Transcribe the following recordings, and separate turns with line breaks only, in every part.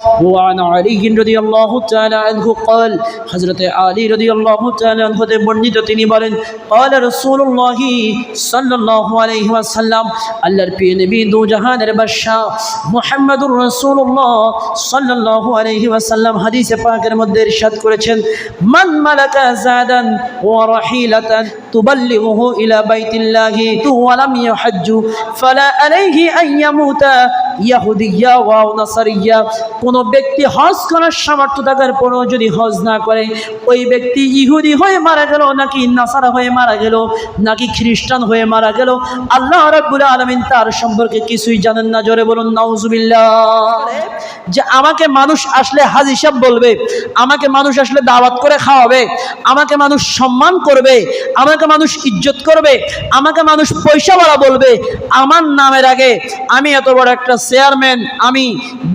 وعن علي رضي الله تعالى عنه قال حضرت علي رضي الله تعالى عنه তে বর্ণিত তিনি বলেন قال رسول الله صلى الله عليه وسلم আল্লাহর প্রিয় নবী দু জাহানের বাদশা মুহাম্মদুর রাসূলুল্লাহ সাল্লাল্লাহু আলাইহি ওয়াসাল্লাম হাদিসে পাকের মধ্যে ইরশাদ করেছেন মান মালাকা জাদান ওয়া রাহিলাতান তুবাল্লিগুহু ইলা বাইতিল্লাহি ওয়া লাম ইয়াহজ্জু ফালা আলাইহি আন ইয়ামুতা ইয়াহুদিয়া ওয়া নাসারিয়া কোন ব্যক্তি হজ করার সামর্থ্য থাকার পরেও যদি হজ না করে, ওই ব্যক্তি ইহুদি হয়ে মারা গেল, নাকি নাসারা হয়ে মারা গেল, নাকি খ্রিস্টান হয়ে মারা গেল, আল্লাহ রাব্বুল আলমিন তার সম্পর্কে কিছুই জানেন না। জোরে বলুন, নাউজুবিল্লাহ। যে আমাকে মানুষ আসলে হাজি সাহেব বলবে, আমাকে মানুষ আসলে দাওয়াত করে খাওয়াবে, আমাকে মানুষ সম্মান করবে, আমাকে মানুষ ইজ্জত করবে, আমাকে মানুষ পয়সা বাড়া বলবে, আমার নামের আগে আমি এত বড় একটা চেয়ারম্যান, আমি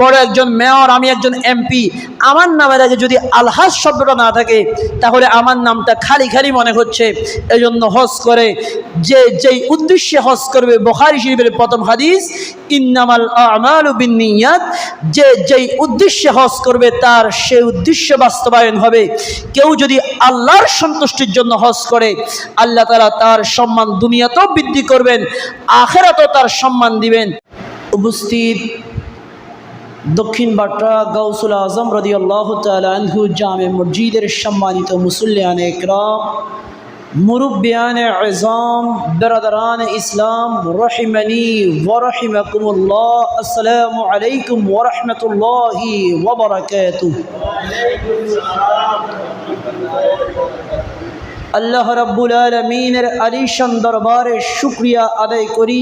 বড় একজন মেয়র, আমি একজন এমপি, আমার নামের আগে যদি আলহাজ শব্দটা না থাকে, তাহলে আমার নামটা খালি খালি মনে হচ্ছে। এই জন্য হজ করে, যে যেই উদ্দেশ্যে হজ করবে, বখারি শরীফের প্রথম হাদিস, ইন্নামাল আমাল বিনিয়াত যে যেই উদ্দেশ্যে হজ করবে, তার সেই উদ্দেশ্য বাস্তবায়ন হবে। কেউ যদি আল্লাহর সন্তুষ্টির জন্য হজ করে, আল্লাহ তালা তার সম্মান দুনিয়াতেও বৃদ্ধি করবেন, আখেরাতেও তার সম্মান দিবেন। উপস্থিত দক্ষিণ বাট্রা গৌসুল আজম রদি আল্লাহ তালহু জামে মসজিদের সম্মানিত মুসল্লিয়ান একরাম। মুরব্বিয়ান আজম বেরাদারান ইসলাম রহিমানি ওরহিমাকুমুল্লাহ আসসালামু আলাইকুম ওরহমতুল্লাহি ওবরাকাতুহ আল্লাহ রাব্বুল আলমিনের আলিশান দরবারে শুক্রিয়া আদায় করি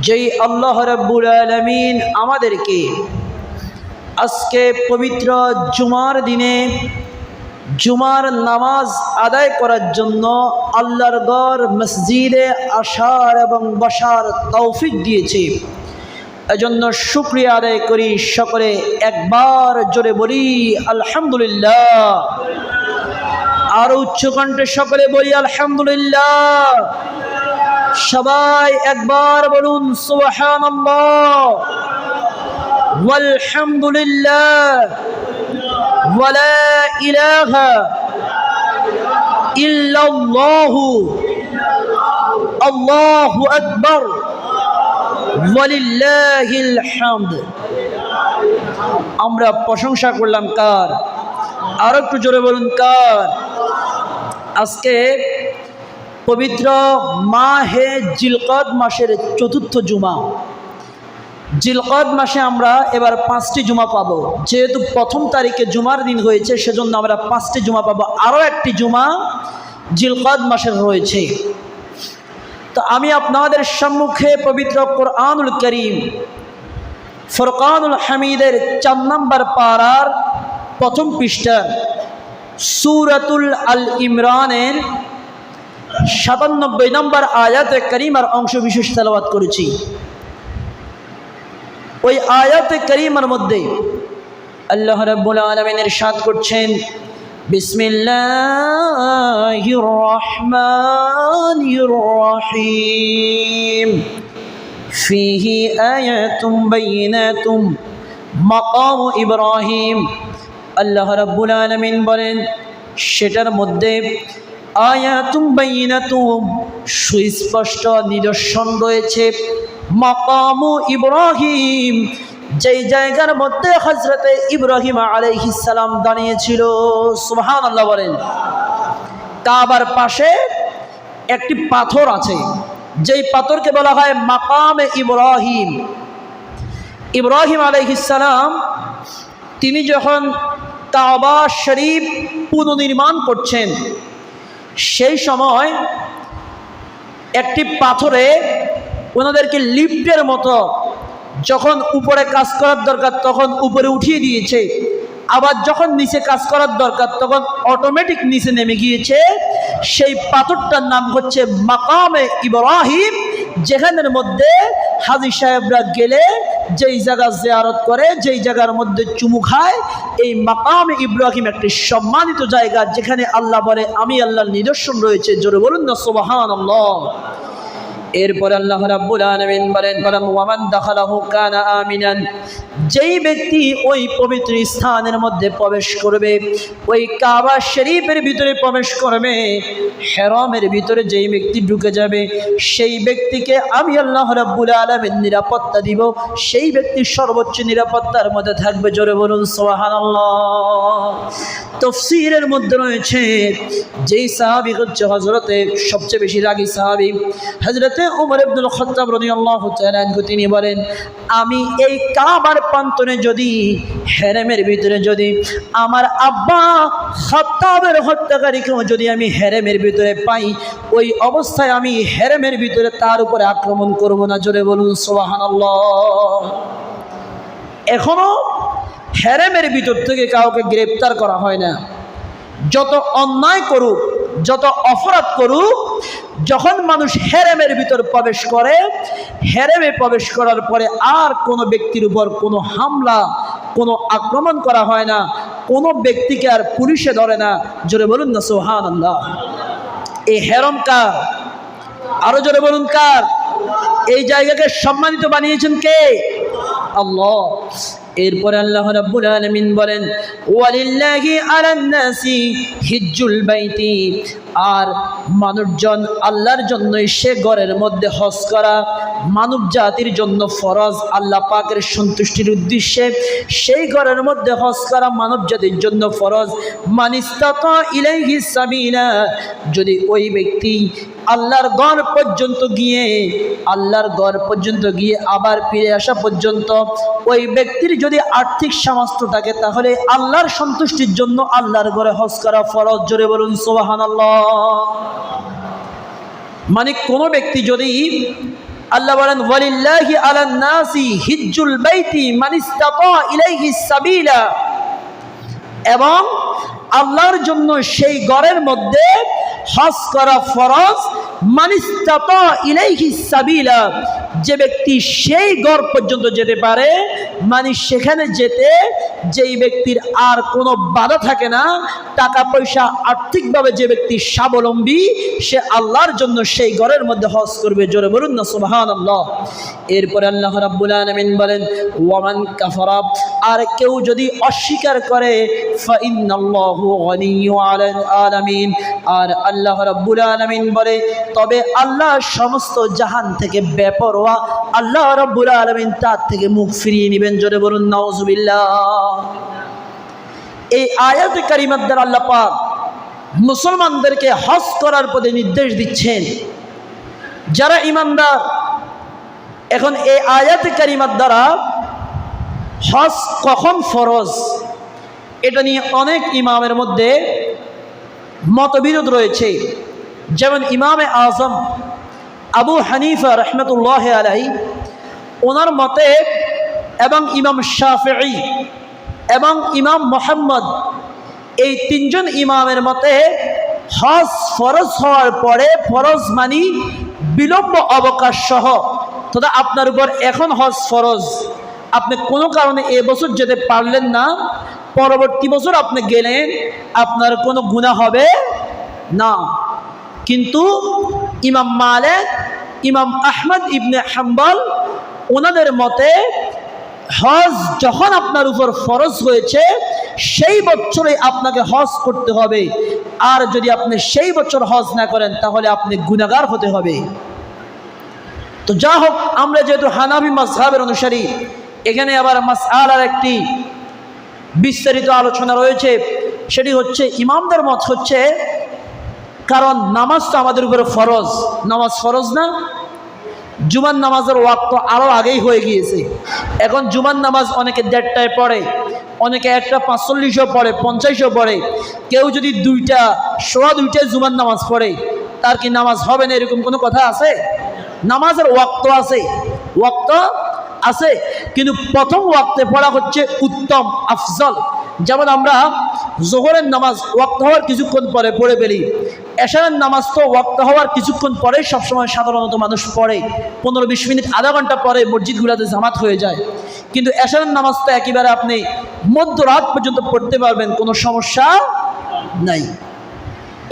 যেই আল্লাহ রাব্বুল আলমিন আমাদেরকে আজকে পবিত্র জুমার দিনে জুমার নামাজ আদায় করার জন্য আল্লাহর গড় মসজিদে আসার এবং বসার তৌফিক দিয়েছে। এজন্য শুক্রিয়া আদায় করি সকলে, একবার জোরে বলি, আলহামদুলিল্লাহ। আর উচ্চকণ্ঠে সকলে বলি, আলহামদুলিল্লাহ। সবাই একবার বলুন, সুবহানাল্লাহ। ওয়ালহামদুলিল্লাহ ওয়ালা ইলাহা ইল্লাল্লাহু আল্লাহু আকবার ওয়ালিল্লাহিল হামদ। আমরা প্রশংসা করলাম কার? আর একটু জোরে বলুন কার? আজকে পবিত্র মা হে জিলকদ মাসের চতুর্থ জুমা। জিলকদ মাসে আমরা এবার পাঁচটি জুমা পাবো। যেহেতু প্রথম তারিখে জুমার দিন হয়েছে, সেজন্য আমরা পাঁচটি জুমা পাবো। আরও একটি জুমা জিলকদ মাসের রয়েছে। তো আমি আপনাদের সম্মুখে পবিত্র কোরআনুল করিম, ফরকানুল হামিদের চার নম্বর পাড়ার প্রথম পৃষ্ঠার সুরাতুল আল ইমরানের সাতানব্বই নম্বর আয়াতে করিমার অংশ বিশেষ তেলাবাদ করেছি। ওই আয়াতে করিমার মধ্যে আল্লাহ রাব্বুল আলামিনের সাদ করছেন, বিসমিল্লাহির রহমানির রহিম। ফিহি আয়াতুম বাইনাতুম ইব্রাহিম। আল্লাহ রাব্বুল আলামিন বলেন, সেটার মধ্যে আয়াতুম বাইনাতুম সুস্পষ্ট নিদর্শন রয়েছে। মাকামু ইব্রাহিম, যেই জায়গার মধ্যে হজরতে ইব্রাহিম আলাইহিসালাম দাঁড়িয়েছিল সুবহান আল্লাহ বলেন। কাবার পাশে একটি পাথর আছে, যেই পাথরকে বলা হয় মাকামে ইব্রাহিম। ইব্রাহিম আলাইহিসালাম তিনি যখন কাবা শরীফ পুনর্নির্মাণ করছেন, সেই সময় একটি পাথরে ওনাদেরকে লিফটের মতো যখন উপরে কাজ করার দরকার তখন উপরে উঠিয়ে দিয়েছে। আবার যখন নিচে কাজ করার দরকার তখন অটোমেটিক নিচে নেমে গিয়েছে। সেই পাথরটার নাম হচ্ছে মাকামে ইব্রাহিম, যেখানের মধ্যে হাজি সাহেবরা গেলে যেই জায়গা জেয়ারত করে, যেই জায়গার মধ্যে চুমু খায়, এই মাকাম ইব্রাহিম একটি সম্মানিত জায়গা, যেখানে আল্লাহ বলে, আমি আল্লাহর নিদর্শন রয়েছে। জোরে বলুন না সোবাহান এরপর আল্লাহ রাব্বুল আলামিন বলেন বলেন ওয়ামান দাখালাহু কানা আমিনান। যেই ব্যক্তি ওই পবিত্র স্থানের মধ্যে প্রবেশ করবে, ওই কাবা শরীফের ভিতরে প্রবেশ করবে, হেরমের ভিতরে যেই ব্যক্তি ঢুকে যাবে, সেই ব্যক্তিকে আমি আল্লাহ রাব্বুল আলামিন নিরাপত্তা দিব। সেই ব্যক্তি সর্বোচ্চ নিরাপত্তার মধ্যে থাকবে, জোরে বলুন, সুবহানাল্লাহ। তফসিরের মধ্যে রয়েছে, যেই সাহাবি হচ্ছে হজরতে সবচেয়ে বেশি রাগী সাহাবি হজরতে উমর আব্দুল খত্তাব রাদিয়াল্লাহু তাআলা আনহু, তিনি বলেন, আমি এই কাবার প্রান্তনে যদি, হেরেমের ভিতরে যদি, আমার আব্বা খত্তাবের হত্যাকারীকেও যদি আমি হেরেমের ভিতরে পাই, ওই অবস্থায় আমি হেরেমের ভিতরে তার উপরে আক্রমণ করব না। জোরে বলুন, সুবহানাল্লাহ। এখনও হেরেমের ভিতর থেকে কাউকে গ্রেপ্তার করা হয় না। যত অন্যায় করুক যত অপরাধ করুক, যখন মানুষ হেরেমের ভিতর প্রবেশ করে, হেরেমে প্রবেশ করার পরে আর কোনো ব্যক্তির উপর কোনো হামলা, কোনো আক্রমণ করা হয় না। কোনো ব্যক্তিকে আর পুলিশে ধরে না। জোরে বলুন না সোহান আল্লাহ এই হেরম কার? আরও জোরে বলুন কার? এই জায়গাকে সম্মানিত বানিয়েছেন কে? আল্লাহ। এরপরে আল্লাহ রাব্বুল আলামিন বলেন ওয়ালিল্লাহি আলান নাসি হিজ্জুল বাইতি। আর মানুষজন আল্লাহর জন্যই সে ঘরের মধ্যে হজ করা, মানব জাতির জন্য ফরজ, আল্লাহ পাকের সন্তুষ্টির উদ্দেশ্যে সেই ঘরের মধ্যে হজ করা মানব জাতির জন্য ফরজ। মানিস্তাতা যদি ওই ব্যক্তি আল্লাহর গড় পর্যন্ত গিয়ে, আল্লাহর গড় পর্যন্ত গিয়ে আবার ফিরে আসা পর্যন্ত ওই ব্যক্তির যদি আর্থিক সামর্থ্য থাকে, তাহলে আল্লাহর সন্তুষ্টির জন্য আল্লাহর ঘরে হজ করা ফরজ। জোরে বলুন সোবাহান মানে কোনো ব্যক্তি যদি আল্লাহ বলেন, ওয়ালিল্লাহি আলান নাসি হিজ্জুল বাইতি মান ইসতাতা ইলাইহি সাবিলা। এবং আল্লাহর জন্য সেই গড়ের মধ্যে হজ করা ফরজ মানিস্তাতা ইলাইহি সাবিলা। যে ব্যক্তি সেই গড় পর্যন্ত যেতে পারে মানে সেখানে যেতে যেই ব্যক্তির আর কোনো বাধা থাকে না, টাকা পয়সা আর্থিকভাবে যে ব্যক্তি স্বাবলম্বী, সে আল্লাহর জন্য সেই ঘরের মধ্যে হজ করবে। জোরে বলুন না সুবহান আল্লাহ এরপরে আল্লাহ রাব্বুল আলামিন বলেন, ওয়ামান কাফারা আর কেউ যদি অস্বীকার করে আলামিন আর আল্লাহ রাব্বুল আলামিন বলে, তবে আল্লাহ সমস্ত জাহান থেকে আল্লাহ রাব্বুল আলামিন তার থেকে মুখ ফিরিয়ে নেবেন, জোরে বলুন এই আয়াত কারিমার দ্বারা আল্লাহ পাক মুসলমানদেরকে হজ করার পদে নির্দেশ দিচ্ছেন। যারা ইমানদার, এখন এই আয়াত কারিমার দ্বারা হজ কখন ফরজ, এটা নিয়ে অনেক ইমামের মধ্যে মতবিরোধ রয়েছে। যেমন ইমামে আজম আবু হানিফা রহমতুল্লাহ আলাই ওনার মতে এবং ইমাম শাফি এবং ইমাম মোহাম্মদ, এই তিনজন ইমামের মতে হজ ফরজ হওয়ার পরে ফরজ মানি বিলম্ব অবকাশ সহ। তথা আপনার উপর এখন হজ ফরজ। আপনি কোনো কারণে এবছর যেতে পারলেন না, পরবর্তী বছর আপনি গেলেন, আপনার কোনো গুণা হবে না। কিন্তু ইমাম মালেক, ইমাম আহমদ ইবনে হাম্বল ওনাদের মতে হজ যখন আপনার উপর ফরজ হয়েছে, সেই বছরে আপনাকে হজ করতে হবে। আর যদি আপনি সেই বছর হজ না করেন, তাহলে আপনি গুণাগার হতে হবে। তো যা হোক, আমরা যেহেতু হানাবি মাসহাবের অনুসারী, এখানে আবার মাস আর একটি বিস্তারিত আলোচনা রয়েছে। সেটি হচ্ছে, ইমামদের মত হচ্ছে কারণ নামাজ তো আমাদের উপরে ফরজ। নামাজ ফরজ না? জুমান নামাজের ওয়াক্ত আরও আগেই হয়ে গিয়েছে। এখন জুমান নামাজ অনেকে দেড়টায় পড়ে, অনেকে একটা পাঁচচল্লিশও পড়ে, পঞ্চাশও পড়ে। কেউ যদি দুইটা, সোয়া দুইটায় জুমান নামাজ পড়ে, তার কি নামাজ হবে না এরকম কোনো কথা আছে? নামাজের ওয়াক্ত আছে। ওয়াক্ত আছে, কিন্তু প্রথম ওয়াক্তে পড়া হচ্ছে উত্তম, আফজল। যেমন আমরা জোহরের নামাজ ওয়াক্ত হওয়ার কিছুক্ষণ পরে পড়ে ফেলি। এশারের নামাজ তো ওয়াক্ত হওয়ার কিছুক্ষণ পরে সবসময় সাধারণত মানুষ পড়ে। পনেরো বিশ মিনিট, আধা ঘণ্টা পরে মসজিদগুলোতে জামাত হয়ে যায়। কিন্তু এশারের নামাজ তো একেবারে আপনি মধ্যরাত পর্যন্ত পড়তে পারবেন, কোনো সমস্যা নাই।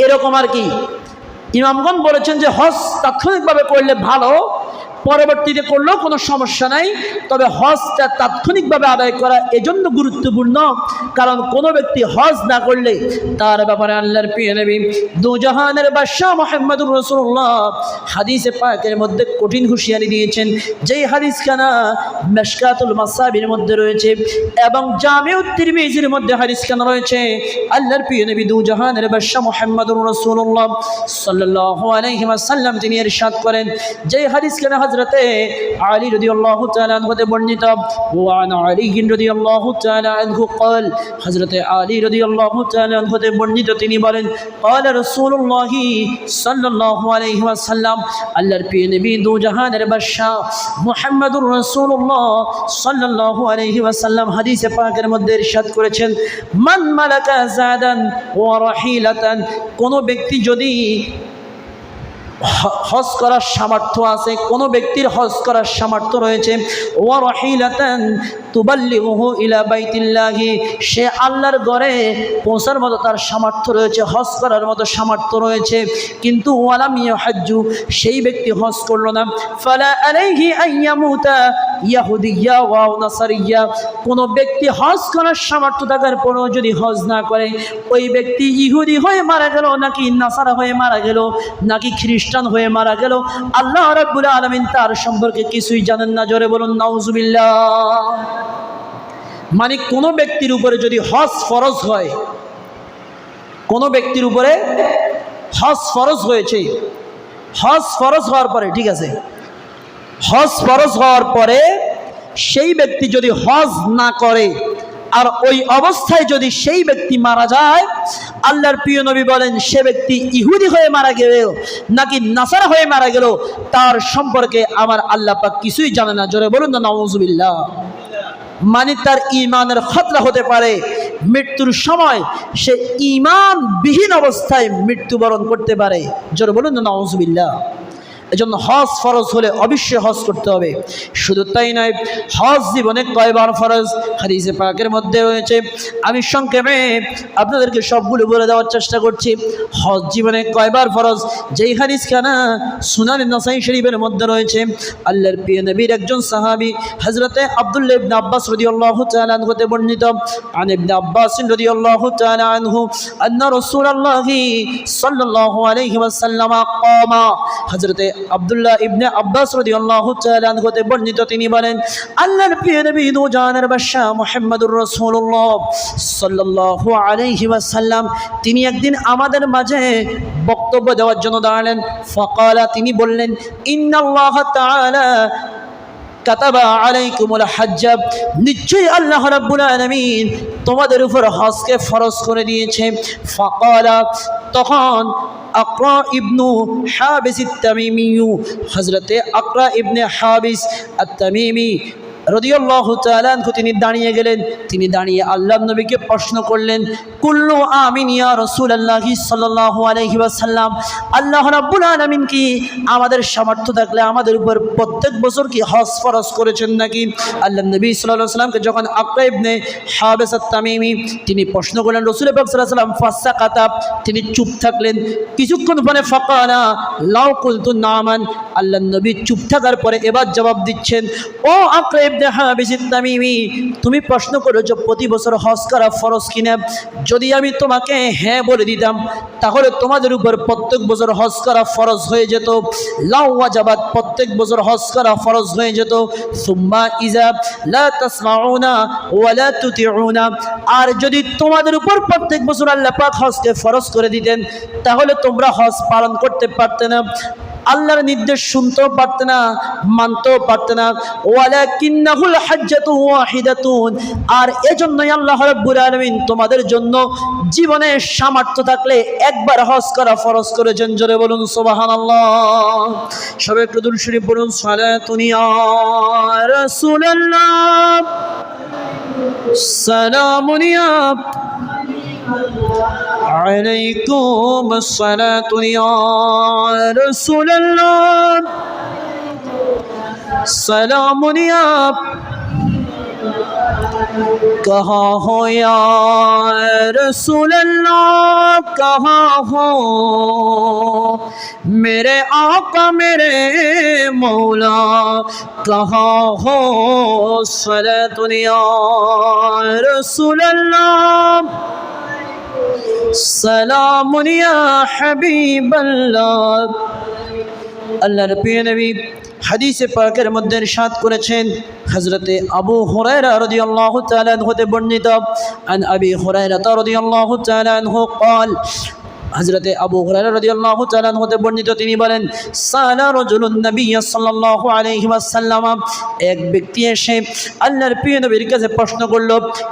এরকম আর কি। ইমামগণ বলেছেন যে হজ তাৎক্ষণিকভাবে করলে ভালো পরবর্তীতে করলেও কোনো সমস্যা নাই। তবে হজটা তাৎক্ষণিকভাবে আদায় করা এজন্য গুরুত্বপূর্ণ, কারণ কোনো ব্যক্তি হজ না করলে তার ব্যাপারে আল্লাহর প্রিয় নবী দুজাহানের বাদশাহ মোহাম্মদুর রসুল্লাহ হাদিসে পাকের মধ্যে কঠিন হুঁশিয়ারি দিয়েছেন, যেই হাদিসখানা মেশকাতুল মাসাবির মধ্যে রয়েছে এবং জামিউ তিরমিজির মধ্যে হাদিসখানা রয়েছে, আল্লাহর প্রিয় নবী দুজাহানের বাদশাহ মোহাম্মদুর রসুল্লাহ সাল্লাল্লাহু আলাইহি ওয়াসাল্লাম তিনি ইরশাদ করেন, যেই হাদিসখানা হজরতে আলী রদি আল্লাহ হতে বর্ণিত। ওয়ান আলিহীন রদি আল্লাহ আনহু কল হজরতে আলী রদি আল্লাহ হতে বর্ণিত, তিনি বলেন কল রসুল্লাহি সাল্লাহ আলহিহাসাল্লাম আল্লাহর প্রিয় নবী দু জাহানের বাদশাহ মোহাম্মদুর রসুল্লাহ সাল্লাহ আলহি ওয়াসাল্লাম হাদিসে পাকের মধ্যে ইরশাদ করেছেন, মান মালাকা জাদান ও রাহিলাতান কোনো ব্যক্তি যদি হজ করার সামর্থ্য আছে, কোনো ব্যক্তির হজ করার সামর্থ্য রয়েছে। সে আল্লাহর ঘরে পৌঁছার মতো তার সামর্থ্য রয়েছে, হজ করার মতো সামর্থ্য রয়েছে। কিন্তু ওয়ালাম ইয়াহাজ্জু, সেই ব্যক্তি হজ করল না। ফালা আলাইহি আইয়ামুতা ইয়াহুদিয়া ওয়া নাসারিয়া। কোনো ব্যক্তি হজ করার সামর্থ্য থাকার পরেও যদি হজ না করে, ওই ব্যক্তি ইহুদি হয়ে মারা গেল, নাকি নাসারা হয়ে মারা গেল, নাকি খ্রিস্টান হয়ে মারা গেল, আল্লাহ রাব্বুল আলামিন তার সম্পর্কে কিছুই জানেন না। জোরে বলুন, নাউজুবিল্লাহ। মানে কোনো ব্যক্তির উপরে যদি হজ ফরজ হয়, কোনো ব্যক্তির উপরে হজ ফরজ হয়েছে, হজ ফরজ হওয়ার পরে, ঠিক আছে হজ ফরজ হওয়ার পরে সেই ব্যক্তি যদি হজ না করে, আর ওই অবস্থায় যদি সেই ব্যক্তি মারা যায়, আল্লাহর প্রিয় নবী বলেন, সে ব্যক্তি ইহুদি হয়ে মারা গেল, নাকি নাসারা হয়ে মারা গেল, তার সম্পর্কে আমার আল্লাহ পাক কিছুই জানে না। জোরে বলুন না নওয়াজুবিল্লাহ মানে তার ইমানের খতরা হতে পারে, মৃত্যুর সময় সে ইমানবিহীন অবস্থায় মৃত্যুবরণ করতে পারে। জোরে বলুন না নওয়াজুবিল্লাহ এজন্য হজ ফরজ হলে অবশ্যই হজ করতে হবে শুধু তাই নয় হজ জীবনে কয়বার ফরজ হাদিসে পাকের মধ্যে রয়েছে আমি সংক্ষেপে আপনাদেরকে সবগুলো বলে দেওয়ার চেষ্টা করছি হজ জীবনে কয়বার ফরজ যেই হাদিস খানা সুনান নাসাই শরীফের মধ্যে রয়েছে আল্লাহর প্রিয় নবীর একজন সাহাবী হযরতে আব্দুল্লাহ ইবনে আব্বাস রাদিয়াল্লাহু তাআলা আনহু হতে বর্ণিত আন ইবনে আব্বাস রাদিয়াল্লাহু তাআলা আনহু আন্না রাসূলুল্লাহি সাল্লাল্লাহু আলাইহি ওয়াসাল্লাম قام হযরতে আব্দুল্লাহ ইবনে আব্বাস তাআলা আনহু হতে বর্ণিত, তিনি বলেন, আল্লাহর প্রিয় নবী দু জানের বাদশা মুহাম্মদুর রাসূলুল্লাহ সাল্লাল্লাহু আলাইহি ওয়াসাল্লাম, তিনি একদিন আমাদের মাঝে বক্তব্য দেওয়ার জন্য দাঁড়ালেন। ফাকালা, তিনি বললেন, ইন্নাল্লাহ তাআলা কাতাবা আলাইকুমুল হাজ্জাব। নিশ্চয়ই আল্লাহ রাব্বুল আলামিন তোমাদের উপর হজকে ফরজ করে দিয়েছে। ফাকালা, তখন আকরা ইবনু হাবিস তামিমিউ হজরতে আকরা ইবনে হাবিস আত-তামিমি রদিয়াল্লাহু তিনি দাঁড়িয়ে গেলেন। তিনি দাঁড়িয়ে আল্লাহ নবীকে প্রশ্ন করলেন, কুল্লু আমিন ইয়া রাসূলুল্লাহি সাল্লাল্লাহু আলাইহি ওয়াসাল্লাম, আল্লাহ রাব্বুল আলামিন কি আমাদের সামর্থ্য থাকলে আমাদের উপর প্রত্যেক বছর কি হজ ফরজ করেছেন নাকি? আল্লাহ নবী আলাইহি সাল্লামকে যখন আকরা ইবনে হাবিস আত-তামিমি, তিনি প্রশ্ন করলেন রসুল সাল্লাম ফাসাকাতা তিনি চুপ থাকলেন। কিছুক্ষণ পরে ফাকানা লাউ কুলতু নামান আল্লাহ নবী চুপ থাকার পরে এবার জবাব দিচ্ছেন, ও আকরা ইবনে আত-তামিমি তুমি প্রশ্ন করেছ প্রতি বছর হজ করা ফরজ কিনা? যদি আমি তোমাকে হ্যাঁ বলে দিতাম, তাহলে তোমাদের উপর প্রত্যেক বছর হজ করা ফরজ হয়ে যেত। লাউ ওয়াজাবাত, প্রত্যেক বছর হজ করা ফরজ হয়ে যেত। সুম্মা ইজা লা তাসমাউনা ওয়া লা তুতিউনা। আর যদি তোমাদের উপর প্রত্যেক বছর আল্লাহ পাক হজকে ফরজ করে দিতেন, তাহলে তোমরা হজ পালন করতে পারতে না। আল্লাহর নির্দেশ শুনতেও পারতে না, মানতেও পারতে না। ওয়ালাকিন্নাহুল হাজ্জাতু ওয়াহিদাতুন। আর এজন্যই আল্লাহ রাব্বুল আলামিন তোমাদের জন্য জীবনে সামর্থ্য থাকলে একবার হজ করা ফরজ করেছেন জোরে বলুন, সুবহানাল্লাহ। সবাই একটু দুরূদ শরীফ বলুন সালাতুন রাসূলুল্লাহ। সালামুন علیکم الصلاة یا رسول اللہ سلام یا کہاں ہو یا رسول اللہ؟ کہاں ہو میرے آقا، میرے مولا؟ کہاں ہو سر دنیا رسول اللہ؟ سلام يا حبيب الله আল্লাহর প্রিয় নবী হাদিসে পাকের মধ্যে ইরশাদ করেছেন হযরতে আবু হুরায়রা রাদিয়াল্লাহু তাআলা হতে বর্ণিত আন আবি হুরায়রা রাদিয়াল্লাহু তাআলা আনহু قال হযরতে আবু তাআলা হতে বর্ণিত, তিনি বলেন, সালা রাজুলুন নবী সাল্লাল্লাহু আলাইহি ওয়াসাল্লাম। এক ব্যক্তি এসে আল্লাহর প্রিয় নবীর কাছে প্রশ্ন করল,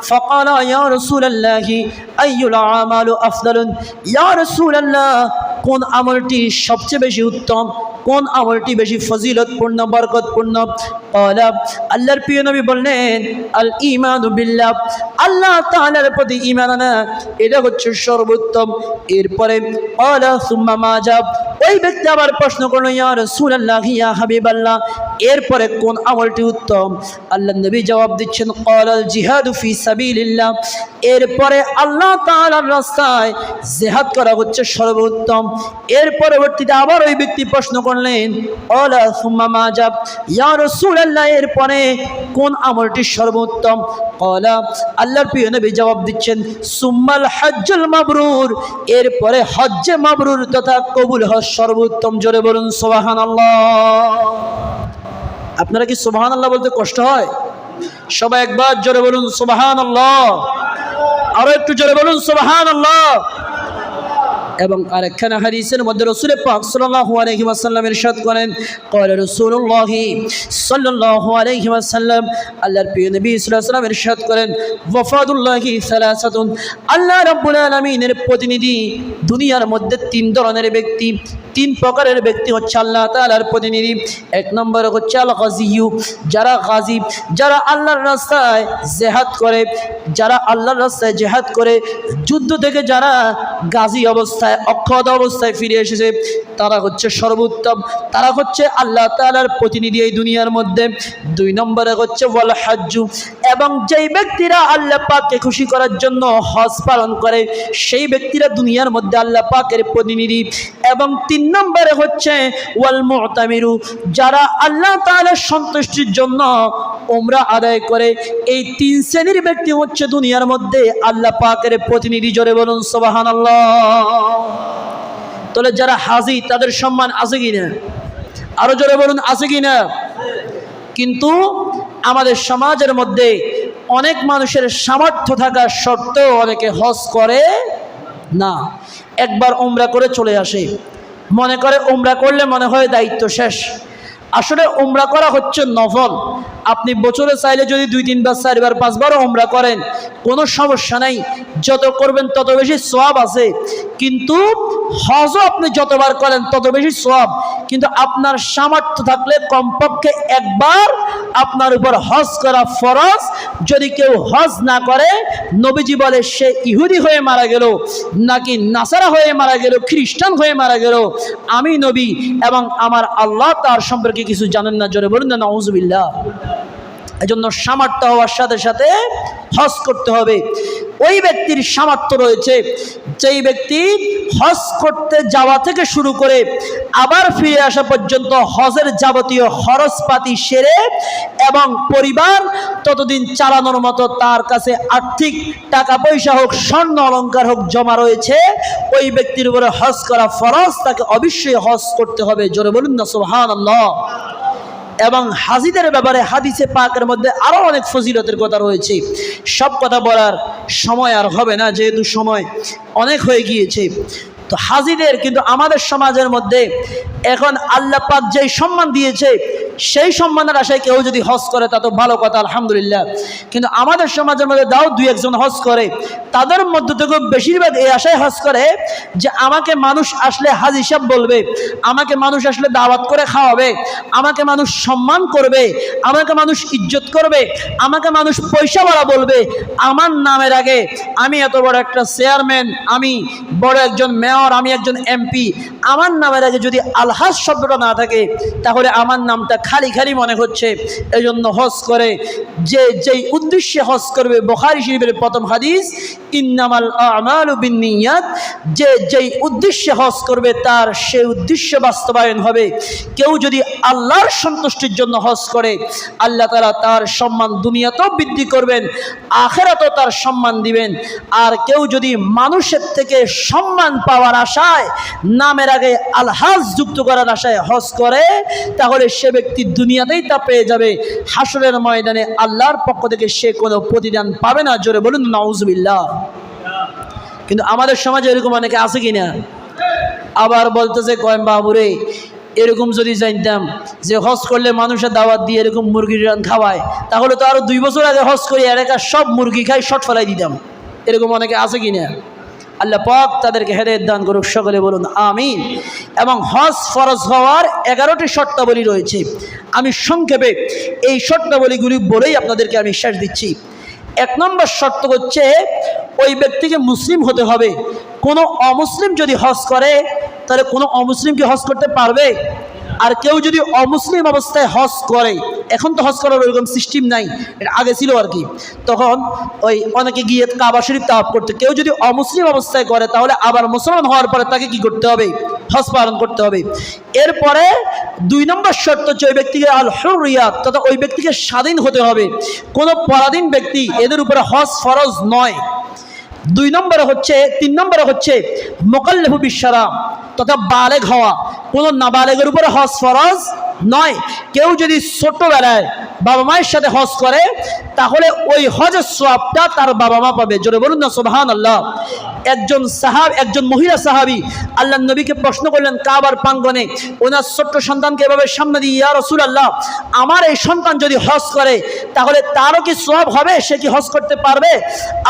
ফাকালা ইয়া রাসূলুল্লাহি, আইয়ুল আমালু আফদালুন? ইয়া রাসূলুল্লাহ, কোন আমলটি সবচেয়ে বেশি উত্তম? কোন আমলটি বেশি ফজিলত পণ্য বরকত পূর্ণ আল্লাহর প্রিয় নবী বললেন, আল ইমান বিল্লাহ। আল্লাহ তাহলার প্রতি ইমান আনা, এটা হচ্ছে সর্বোত্তম। এরপরে অলা সুম্মা ওই ব্যক্তি আবার প্রশ্ন করল, ইয়া রাসূলুল্লাহ, ইয়া হাবিবাল্লাহ। এরপরে কোন আমলটি উত্তম? আল্লাহ নবী জবাব দিচ্ছেন কলাল জিহাদু ফি সাবিলিল্লাহ। এরপরে, আল্লাহ তাহার রাস্তায় জেহাদ করা হচ্ছে সর্বোত্তম। এর পরবর্তীতে আবার ওই ব্যক্তি প্রশ্ন করলেন অলা সুম্মা মাজাব ইয়া রাসূলুল্লাহ, এরপরে কোন আমলটি সর্বোত্তম? কলা আল্লাহর প্রিয় নবী জবাব দিচ্ছেন, সুম্মাল হজ্জুল মাবরুর। এরপরে হজ্জে মাবরুর তথা কবুল হজ সর্বোত্তম। জোরে বলুন, সুবহানাল্লাহ। আপনারা কি সুবহানাল্লাহ বলতে কষ্ট হয়? সবাই একবার জোরে বলুন, সুবহানাল্লাহ। আরও একটু জোরে বলুন, সুবহানাল্লাহ। এবং আরেকখানা হাদিসের মধ্যে রসুল পাক সাল্লাল্লাহু আলাইহি ওয়াসাল্লাম ইরশাদ করেন قال رسول الله صلى الله عليه وسلم আল্লাহর প্রিয় নবী সাল্লাল্লাহু আলাইহি ওয়াসাল্লাম ইরশাদ করেন ওয়াফাদুল্লাহি সালাসাতুন আল্লাহ রাব্বুল আলামিনের প্রতিনিধি দুনিয়ার মধ্যে তিন ধরনের ব্যক্তি তিন প্রকারের ব্যক্তি হচ্ছে আল্লাহ তাআলার প্রতিনিধি এক নম্বরে হচ্ছে আল গাজিয়ু যারা গাজী যারা আল্লাহর রাস্তায় জেহাদ করে যারা আল্লাহর রাস্তায় জেহাদ করে যুদ্ধ থেকে যারা গাজী অবস্থায়, অক্ষত অবস্থায় ফিরে এসেছে। তারা হচ্ছে সর্বোত্তম। তারা হচ্ছে আল্লাহ তাআলার প্রতিনিধি এই দুনিয়ার মধ্যে। দুই নম্বরে হচ্ছে ওয়াল হাজ্জু। এবং যেই ব্যক্তিরা আল্লাহ পাককে খুশি করার জন্য হজ পালন করে, সেই ব্যক্তিরা দুনিয়ার মধ্যে আল্লাহ পাকের প্রতিনিধি। এবং তিন নম্বরে হচ্ছে ওয়াল মুতামিরু। যারা আল্লাহ তাআলার সন্তুষ্টির জন্য ওমরা আদায় করে, এই তিন শ্রেণির ব্যক্তি হচ্ছে দুনিয়ার মধ্যে আল্লাহ পাকের প্রতিনিধি। জোরে বলুন, সুবহানাল্লাহ। তাহলে যারা হাজি, তাদের সম্মান আছে কি না? আরও জোরে বলুন, আছে কি না? কিন্তু আমাদের সমাজের মধ্যে অনেক মানুষের সামর্থ্য থাকা সত্ত্বেও অনেকে হজ করে না। একবার উমরা করে চলে আসে। মনে করে উমরা করলে মনে হয় দায়িত্ব শেষ। আসলে উমরা করা হচ্ছে নফল। আপনি বছরে চাইলে যদি দুই, তিনবার, চারবার, পাঁচবারও উমরা করেন, কোনো সমস্যা নাই। যত করবেন তত বেশি সোয়াব আছে। কিন্তু হজও আপনি যতবার করেন তত বেশি সোয়াব কিন্তু আপনার সামর্থ্য থাকলে কমপক্ষে একবার আপনার উপর হজ করা ফরজ। যদি কেউ হজ না করে, নবীজি বলে, সে ইহুদি হয়ে মারা গেল, নাকি নাসারা হয়ে মারা গেল, খ্রিস্টান হয়ে মারা গেল, আমি নবী এবং আমার আল্লাহ তার সম্পর্কে কিছু জানেন না, জোরে বলুন না এই এজন্য সামর্থ্য হওয়ার সাথে সাথে হজ করতে হবে। ওই ব্যক্তির সামর্থ্য রয়েছে। যেই ব্যক্তি হজ করতে যাওয়া থেকে শুরু করে আবার ফিরে আসা পর্যন্ত হজের যাবতীয় খরচপাতি সেরে এবং পরিবার ততদিন চালানোর মতো তার কাছে আর্থিক টাকা পয়সা হোক, স্বর্ণ অলংকার হোক জমা রয়েছে, ওই ব্যক্তির উপরে হজ করা ফরজ, তাকে অবশ্যই হজ করতে হবে। জোরে বলুন না সোহান আল্লাহ এবং হাজিদের ব্যাপারে হাদিসে পাকের মধ্যে আরও অনেক ফজিলতের কথা রয়েছে। সব কথা বলার সময় আর হবে না, যেহেতু সময় অনেক হয়ে গিয়েছে। তো হাজিদের কিন্তু আমাদের সমাজের মধ্যে এখন আল্লাপাক যেই সম্মান দিয়েছে সেই সম্মানের আশায় কেউ যদি হজ করে, তা তো ভালো কথা, আলহামদুলিল্লাহ। কিন্তু আমাদের সমাজের মধ্যে দাও দুই একজন হজ করে, তাদের মধ্য থেকেও বেশিরভাগ এই আশায় হজ করে যে আমাকে মানুষ আসলে হাজ হিসাব বলবে, আমাকে মানুষ আসলে দাওয়াত করে খাওয়াবে, আমাকে মানুষ সম্মান করবে, আমাকে মানুষ ইজ্জত করবে, আমাকে মানুষ পয়সা বলা বলবে। আমার নামের আগে আমি এত বড় একটা চেয়ারম্যান, আমি বড় একজন মেয়র, আমি একজন এমপি। আমার নামের আগে যদি আলহাজ শব্দটা না থাকে, তাহলে আমার নামটা খালি খালি মনে হচ্ছে। এই জন্য হজ করে, যে যেই উদ্দেশ্যে হজ করবে, বখারি শরীফের প্রথম হাদিস, ইন্নামাল আমাল বিনিয়াত যে যেই উদ্দেশ্যে হজ করবে, তার সেই উদ্দেশ্য বাস্তবায়ন হবে। কেউ যদি আল্লাহর সন্তুষ্টির জন্য হজ করে, আল্লাহ তালা তার সম্মান দুনিয়াতেও বৃদ্ধি করবেন, আখেরাতেও তার সম্মান দিবেন। আর কেউ যদি মানুষের থেকে সম্মান পাওয়ার আশায়, নামের আগে আলহাজ যুক্ত করার আশায় হজ করে, তাহলে সে ব্যক্তি দুনিয়াতেই তা পেয়ে যাবে। হাসরের ময়দানে আল্লাহর পক্ষ থেকে সে কোনো প্রতিদান পাবে না। জোরে বলুন, নাউজুবিল্লাহ। কিন্তু আমাদের সমাজে এরকম অনেকে আছে কি না আবার বলতেছে কয়েম বাবুরে, এরকম যদি জানতাম যে হজ করলে মানুষের দাওয়াত দিয়ে এরকম মুরগির রান খাওয়ায়, তাহলে তো আরও দুই বছর আগে হজ করে এলাকার সব মুরগি খাই, শট ফেলাই দিতাম। এরকম অনেকে আছে কি না আল্লাহ পাক তাদেরকে হেদায়ত দান করুক, সকলে বলুন, আমিন। এবং হজ ফরজ হওয়ার এগারোটি শর্তাবলী রয়েছে। আমি সংক্ষেপে এই শর্তাবলীগুলি বলেই আপনাদেরকে আমি শেষ দিচ্ছি। এক নম্বর শর্ত হচ্ছে, ওই ব্যক্তিকে মুসলিম হতে হবে। কোনো অমুসলিম যদি হজ করে, তাহলে কোনো অমুসলিম কি হজ করতে পারবে? আর কেউ যদি অমুসলিম অবস্থায় হজ করে, এখন তো হজ করার ওইরকম সিস্টেম নাই এটা আগে ছিল আর কি। তখন ওই অনেকে গিয়ে কাবা শরীফ তাওয়াফ করতে। কেউ যদি অমুসলিম অবস্থায় করে, তাহলে আবার মুসলমান হওয়ার পরে তাকে কি করতে হবে? হজ পালন করতে হবে। এরপরে দুই নম্বর শর্ত হচ্ছে ওই ব্যক্তিকে আল হরিয়াত তথা ওই ব্যক্তিকে স্বাধীন হতে হবে। কোনো পরাধীন ব্যক্তি এদের উপরে হজ ফরজ নয়। দুই নম্বরে হচ্ছে, তিন নম্বরে হচ্ছে, মোকাল্লেফু বিশ্বরাম। তথা বালেগ হওয়া। কোনো নাবালেগের উপরে হজ ফরজ নয়। কেউ যদি ছোট্টবেলায় বাবা মায়ের সাথে হজ করে, তাহলে ওই হজের সবটা তার বাবা মা পাবে। জোরে বলুন না সোহান আল্লাহ একজন সাহাব, একজন মহিলা সাহাবি আল্লাহ নবীকে প্রশ্ন করলেন, কাবার প্রাঙ্গনে ওনার ছোট্ট সন্তানকে এভাবে সামনে দিয়ে, ইয়া রসুল আল্লাহ আমার এই সন্তান যদি হজ করে, তাহলে তারও কি সব হবে? সে কি হজ করতে পারবে?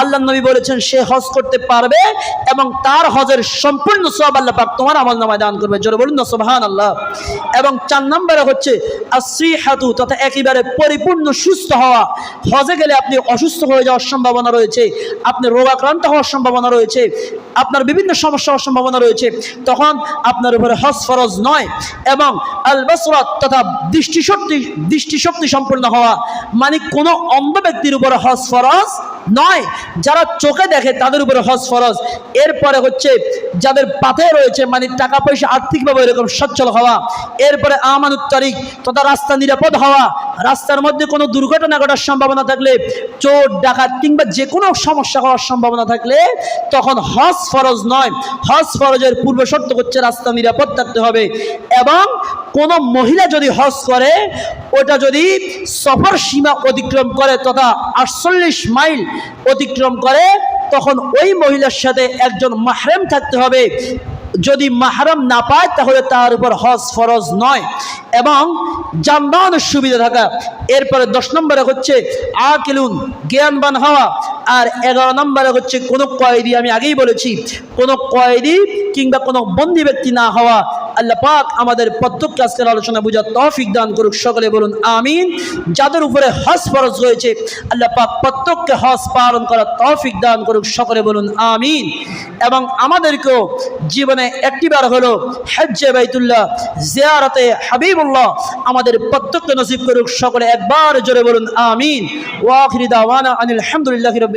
আল্লাহ নবী বলেছেন, সে হজ করতে পারবে এবং তার হজের সম্পূর্ণ সব আল্লাহ পাক তোমার আমল নামায় দান করবে। জোরে বলুন না সোহান আল্লাহ এবং চার নম্বরে হচ্ছে আশ্রী হাতু তথা একেবারে পরিপূর্ণ সুস্থ হওয়া। হজে গেলে আপনি অসুস্থ হয়ে যাওয়ার সম্ভাবনা রয়েছে। আপনি রোগাক্রান্ত হওয়ার সম্ভাবনা রয়েছে। আপনার বিভিন্ন সমস্যা সম্ভাবনা রয়েছে, তখন আপনার উপরে হজ ফরজ নয় এবং আল তথা দৃষ্টিশক্তি দৃষ্টিশক্তি সম্পূর্ণ হওয়া মানে কোনো অন্ধ ব্যক্তির উপরে হজ ফরজ নয়। যারা চোখে দেখে তাদের উপরে হজ ফরজ। এরপরে হচ্ছে যাদের পাথে রয়েছে মানে টাকা পয়সা আর্থিকভাবে এরকম সচ্ছল হওয়া, এরপরে আমানুত তারিখ তথা রাস্তা নিরাপদ হওয়া, রাস্তার মধ্যে কোনো দুর্ঘটনা ঘটার সম্ভাবনা থাকলে, চোর, ডাকাত কিংবা যে কোনো সমস্যা হওয়ার সম্ভাবনা থাকলে তখন হজ ফরজ নয়। হজ ফরজের পূর্ব শর্ত হচ্ছে রাস্তা নিরাপদ থাকতে হবে এবং কোনো মহিলা যদি হজ করে, ওটা যদি সফর সীমা অতিক্রম করে তথা আটচল্লিশ মাইল অতিক্রম করে, তখন ওই মহিলার সাথে একজন মাহরেম থাকতে হবে। যদি মাহরম না পায়, তাহলে তার উপর হজ ফরজ নয়। এবং যানবাহনের সুবিধা থাকা। এরপরে দশ নম্বরে হচ্ছে আকিলুন, জ্ঞানবান হওয়া। আর এগারো নম্বরে হচ্ছে কোনো কয়েদি, আমি আগেই বলেছি, কোনো কয়েদি কিংবা কোনো বন্দি ব্যক্তি না হওয়া। আল্লাহ পাক আমাদের প্রত্যেককে আজকের আলোচনা বোঝার তৌফিক দান করুক। সকলে বলুন, আমিন। যাদের উপরে হজ ফরজ রয়েছে, আল্লাহ পাক প্রত্যেককে হজ পালন করার তৌফিক দান করুক। সকলে বলুন, আমিন। এবং আমাদেরকেও জীবনে একটিবার হলো হজ্জে বাইতুল্লাহ জিয়ারতে হাবিবুল্লাহ আমাদের প্রত্যেককে নসিব করুক। সকলে একবার জোরে বলুন, আমিন। ওয়াখিরি দাওয়ানা আনিল হামদুলিল্লাহি রাব্বিল